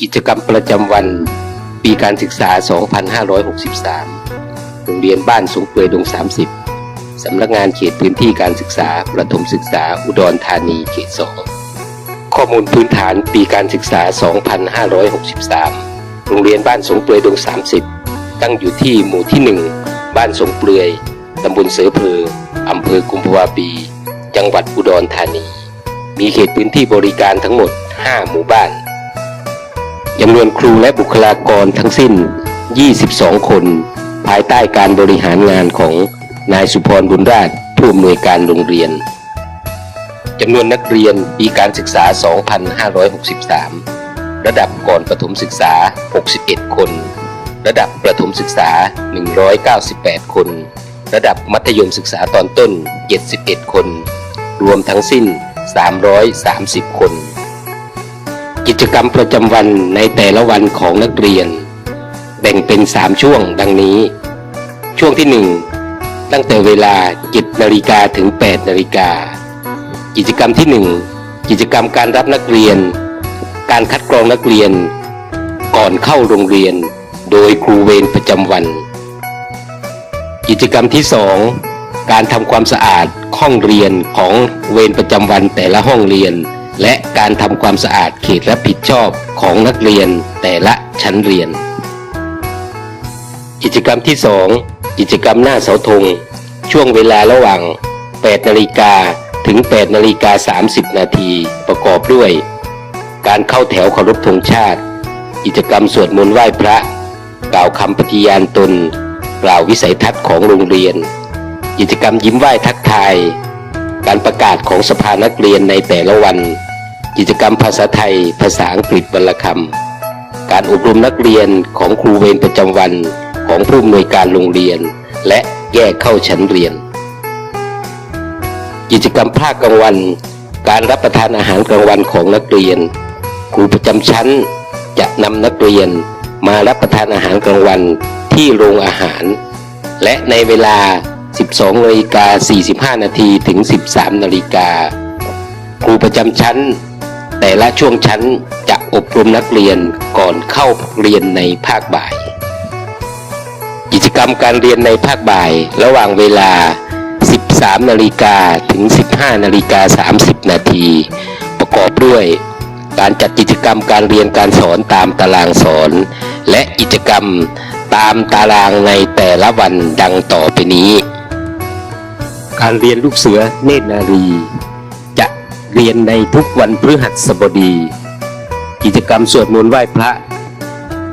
กิจกรรมประจำวันปีการศึกษา 2563 โรงเรียนบ้านสงเปื่อยดง 30 สำนักงานเขตพื้นที่การศึกษา ประถมศึกษาอุดรธานีเขต 2 ข้อมูลพื้นฐานปีการศึกษา 2563 โรงเรียนบ้านสงเปื่อยดง 30 ตั้งอยู่ที่หมู่ที่ 1 บ้านสงเปลือยตำบลเสือเพออำเภอกุมภวาปี จังหวัดอุดรธานี มีเขตพื้นที่บริการทั้งหมด 5 หมู่บ้าน จำนวนครูและบุคลากรทั้งสิ้น 22 คน ภายใต้การบริหารงานของนายสุพรบุญราชผู้อำนวยการโรงเรียนจำนวนนักเรียนปีการศึกษา 2563 ระดับก่อนประถมศึกษา 61 คน ระดับประถมศึกษา 198 คน ระดับมัธยมศึกษาตอนต้น 71 คน รวมทั้งสิ้น 330 คน กิจกรรมประจำวันในแต่ละวันของนักเรียน แบ่งเป็น 3 ช่วงดังนี้ ช่วงที่ 1 ตั้งแต่เวลา7นาฬิกาถึง8นาฬิกากิจกรรมที่ 1 กิจกรรมการรับนักเรียน การคัดกรองนักเรียน ก่อนเข้าโรงเรียน โดยครูเวรประจำวัน กิจกรรมที่ 2 การทำความสะอาดห้องเรียนของเวรประจำวันแต่ละห้องเรียน และการทำความสะอาดเขตรับผิดชอบของนักเรียนแต่ละชั้นเรียน กิจกรรมที่ 2 กิจกรรมหน้าเสาธง ช่วงเวลาระหว่าง 8 นาฬิกาถึง 8 นาฬิกา 30 นาทีประกอบด้วย การเข้าแถวเคารพธงชาติ กิจกรรมสวดมนต์ไหว้พระ กล่าวคำปฏิญาณตน กล่าววิสัยทัศน์ของโรงเรียน กิจกรรมยิ้มไหว้ทักทาย การประกาศของสภานักเรียนในแต่ละวัน กิจกรรมภาษาไทย ภาษาอังกฤษวรรณคำการอบรมนักเรียนของครูเวรประจำวันของผู้อำนวยการโรงเรียน และแยกเข้าชั้นเรียน กิจกรรมภาคกลางวัน การรับประทานอาหารกลางวันของนักเรียน ครูประจำชั้นจะนำนักเรียนมารับประทานอาหารกลางวันที่โรงอาหาร และในเวลา 12นาฬิกา45นาทีถึง 13นาฬิกาครูประจำชั้น แต่ละช่วงชั้นจะอบรมนักเรียนก่อนเข้าเรียนในภาคบ่าย กิจกรรมการเรียนในภาคบ่าย ระหว่างเวลา 13 นาฬิกาถึง 15 นาฬิกา 30 นาที ประกอบด้วยการจัดกิจกรรมการเรียนการสอนตามตารางสอน และกิจกรรมตามตารางในแต่ละวันดังต่อไปนี้ การเรียนลูกเสือเนตรนารี เรียนในทุกวันพฤหัสบดี กิจกรรมสวดมนต์ไหว้พระ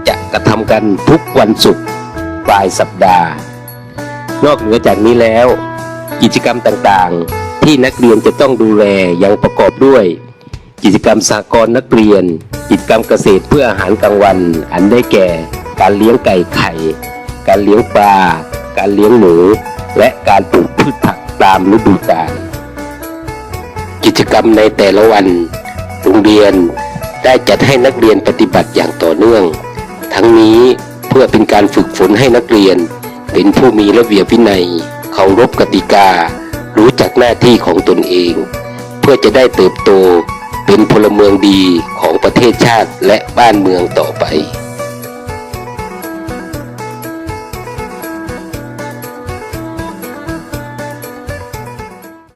จะกระทำกันทุกวันศุกร์ปลายสัปดาห์ นอกเหนือจากนี้แล้ว กิจกรรมต่างๆ ที่นักเรียนจะต้องดูแลยังประกอบด้วย กิจกรรมสากลนักเรียน กิจกรรมเกษตรเพื่ออาหารกลางวัน อันได้แก่ การเลี้ยงไก่ไข่ การเลี้ยงปลา การเลี้ยงหมูและการปลูกพืชผักตามฤดูกาล กิจกรรมในแต่ละวัน โรงเรียนได้จัดให้นักเรียนปฏิบัติอย่างต่อเนื่อง ทั้งนี้เพื่อเป็นการฝึกฝนให้นักเรียน เป็นผู้มีระเบียบวินัย เคารพกติกา รู้จักหน้าที่ของตนเอง เพื่อจะได้เติบโตเป็นพลเมืองดีของประเทศชาติและบ้านเมืองต่อไป